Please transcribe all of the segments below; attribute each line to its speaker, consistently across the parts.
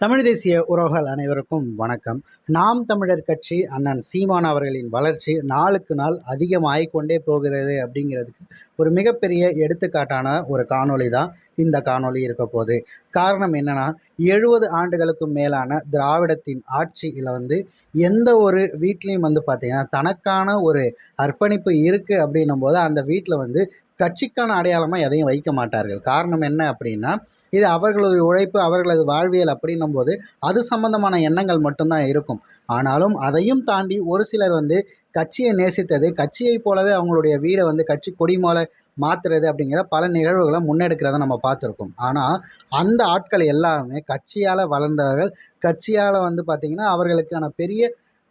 Speaker 1: தமிழ் தேசிய உறவுகள் அனைவருக்கும் வணக்கம். நாம் தமிழர் கட்சி அண்ணன் சீமான் அவர்களின் வளர்ச்சி நாளுக்கு நாள் அதிகமாகி கொண்டே போகிறது அப்படிங்கிறதுக்கு ஒரு மிகப்பெரிய எடுத்துக்காட்டான ஒரு காணொளி தான் இந்த காணொளி இருக்க போகுது. காரணம் என்னன்னா எழுபது ஆண்டுகளுக்கும் மேலான திராவிடத்தின் ஆட்சியில் வந்து எந்த ஒரு வீட்லேயும் வந்து பார்த்திங்கன்னா தனக்கான ஒரு அர்ப்பணிப்பு இருக்குது அப்படின்னும் போது அந்த வீட்டில் வந்து கட்சிக்கான அடையாளமாக எதையும் வைக்க மாட்டார்கள். காரணம் என்ன அப்படின்னா இது அவர்களது உழைப்பு அவர்களது வாழ்வியல் அப்படின்னும் போது அது சம்பந்தமான எண்ணங்கள் மட்டும்தான் இருக்கும். ஆனாலும் அதையும் தாண்டி ஒரு சிலர் வந்து கட்சியை நேசித்தது கட்சியைப் போலவே அவங்களுடைய வீடை வந்து கட்சி கொடி மேலே மாற்றுறது அப்படிங்கிற பல நிகழ்வுகளை முன்னெடுக்கிறத நம்ம பார்த்துருக்கோம். ஆனால் அந்த ஆட்கள் எல்லாருமே கட்சியால் வளர்ந்தவர்கள் கட்சியால் வந்து பார்த்திங்கன்னா அவர்களுக்கான பெரிய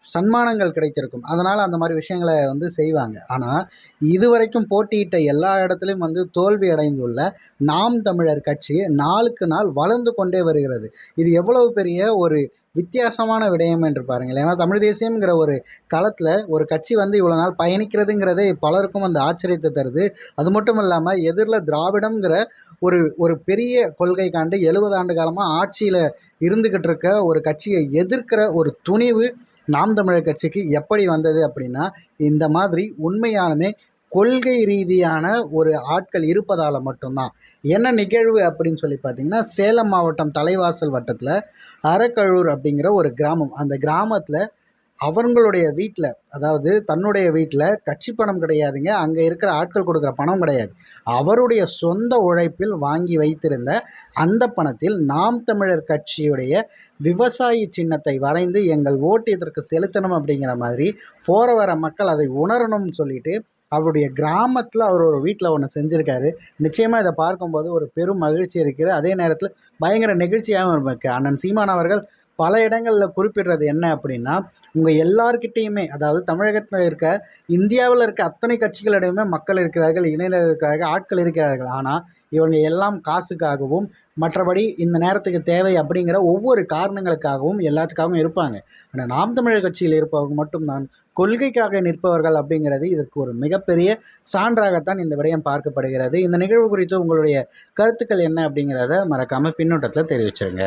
Speaker 1: சன்மானங்கள் கிடைத்திருக்கும். அதனால் அந்த மாதிரி விஷயங்களை வந்து செய்வாங்க. ஆனால் இதுவரைக்கும் போட்டியிட்ட எல்லா இடத்துலையும் வந்து தோல்வி அடைந்துள்ள நாம் தமிழர் கட்சி நாளுக்கு நாள் வளர்ந்து கொண்டே வருகிறது. இது எவ்வளவு பெரிய ஒரு வித்தியாசமான விடயம் என்று பாருங்கள் ஏன்னா தமிழ் தேசியம்ங்கிற ஒரு களத்தில் ஒரு கட்சி வந்து இவ்வளோ நாள் பயணிக்கிறதுங்கிறதே பலருக்கும் அந்த ஆச்சரியத்தை தருது. அது மட்டும் இல்லாமல் எதிரில் திராவிடம்ங்கிற ஒரு ஒரு பெரிய கொள்கை காண்டு எழுபது ஆண்டு காலமாக ஆட்சியில் இருந்துக்கிட்டு இருக்க ஒரு கட்சியை எதிர்க்கிற ஒரு துணிவு நாம் தமிழர் கட்சிக்கு எப்படி வந்தது அப்படின்னா இந்த மாதிரி உண்மையாலுமே கொள்கை ரீதியான ஒரு ஆட்கள் இருப்பதால் மட்டும்தான். என்ன நிகழ்வு அப்படின்னு சொல்லி பார்த்தீங்கன்னா சேலம் மாவட்டம் தலைவாசல் வட்டத்தில் அறக்கழூர் அப்படிங்கிற ஒரு கிராமம். அந்த கிராமத்தில் அவங்களுடைய வீட்டில் அதாவது தன்னுடைய வீட்டில் கட்சி பணம் கிடையாதுங்க அங்கே இருக்கிற ஆட்கள் கொடுக்குற பணம் கிடையாது. அவருடைய சொந்த உழைப்பில் வாங்கி வைத்திருந்த அந்த பணத்தில் நாம் தமிழர் கட்சியுடைய விவசாயி சின்னத்தை வரைந்து எங்கள் ஓட்டு இதற்கு செலுத்தணும் அப்படிங்கிற மாதிரி போகிற வர மக்கள் அதை உணரணும்னு சொல்லிட்டு அவருடைய கிராமத்தில் அவர் ஒரு வீட்டில் ஒன்று செஞ்சுருக்காரு. நிச்சயமாக இதை பார்க்கும்போது ஒரு பெரும் மகிழ்ச்சி இருக்குது அதே நேரத்தில் பயங்கர நெகிழ்ச்சியாகவும் இருக்குது அண்ணன் சீமான் அவர்கள் பல இடங்களில் குறிப்பிடுறது என்ன அப்படின்னா உங்கள் எல்லார்கிட்டேயுமே அதாவது தமிழகத்தில் இருக்க இந்தியாவில் இருக்க அத்தனை கட்சிகளிடையுமே மக்கள் இருக்கிறார்கள் இளைஞர்கள் இருக்கிறார்கள் ஆட்கள் இருக்கிறார்கள். ஆனால் இவங்க எல்லாம் காசுக்காகவும் மற்றபடி இந்த நேரத்துக்கு தேவை அப்படிங்கிற ஒவ்வொரு காரணங்களுக்காகவும் எல்லாத்துக்காகவும் இருப்பாங்க. ஆனால் நாம் தமிழர் கட்சியில் இருப்பவங்க மட்டும்தான் கொள்கைக்காக நிற்பவர்கள் அப்படிங்கிறது இதற்கு ஒரு மிகப்பெரிய சான்றாகத்தான் இந்த விடயம் பார்க்கப்படுகிறது. இந்த நிகழ்வு குறித்து உங்களுடைய கருத்துக்கள் என்ன அப்படிங்கிறத மறக்காமல் பின்னோட்டத்தில் தெரிவிச்சிருங்க.